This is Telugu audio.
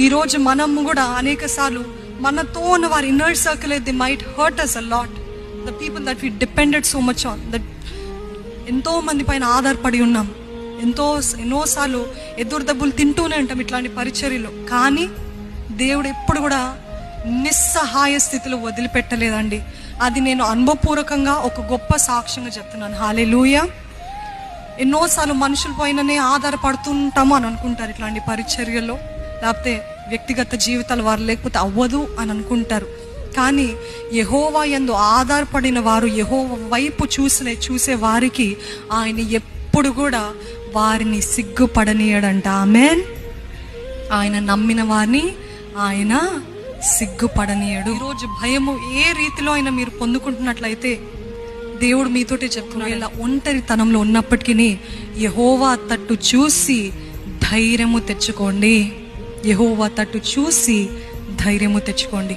ఈరోజు మనం కూడా అనేక సార్లు మనతో ఉన్న వారి inner circle they might hurt us a lot the people that we depended so much on that ఎంతో మంది పైన ఆధారపడి ఉన్నాం. ఎంతో ఎన్నోసార్లు ఎదురు దెబ్బలు తింటూనే ఉంటాం ఇట్లాంటి పరిచర్యలు. కానీ దేవుడు ఎప్పుడు కూడా నిస్సహాయ స్థితిలో వదిలిపెట్టలేదండి. అది నేను అనుభవపూర్వకంగా ఒక గొప్ప సాక్ష్యంగా చెప్తున్నాను. హాలే ఎన్నోసార్లు మనుషుల పైననే ఆధారపడుతుంటాము అని అనుకుంటారు ఇట్లాంటి పరిచర్యల్లో లేకపోతే వ్యక్తిగత జీవితాలు వారు లేకపోతే అవ్వదు అని అనుకుంటారు. కానీ యహోవా ఎందు ఆధారపడిన వారు యహో వైపు చూసిన చూసే వారికి ఆయన ఎప్పుడు కూడా వారిని సిగ్గుపడనీయడంట. ఆమెన్. ఆయన నమ్మిన వారిని ఆయన సిగ్గుపడనీయడు. ఈరోజు భయము ఏ రీతిలో అయినా మీరు పొందుకుంటున్నట్లయితే దేవుడు మీతోటే చెప్తున్నాడు. ఇలా ఒంటరితనంలో ఉన్నప్పటికీ యహోవా తట్టు చూసి ధైర్యము తెచ్చుకోండి. యహోవా తట్టు చూసి ధైర్యము తెచ్చుకోండి.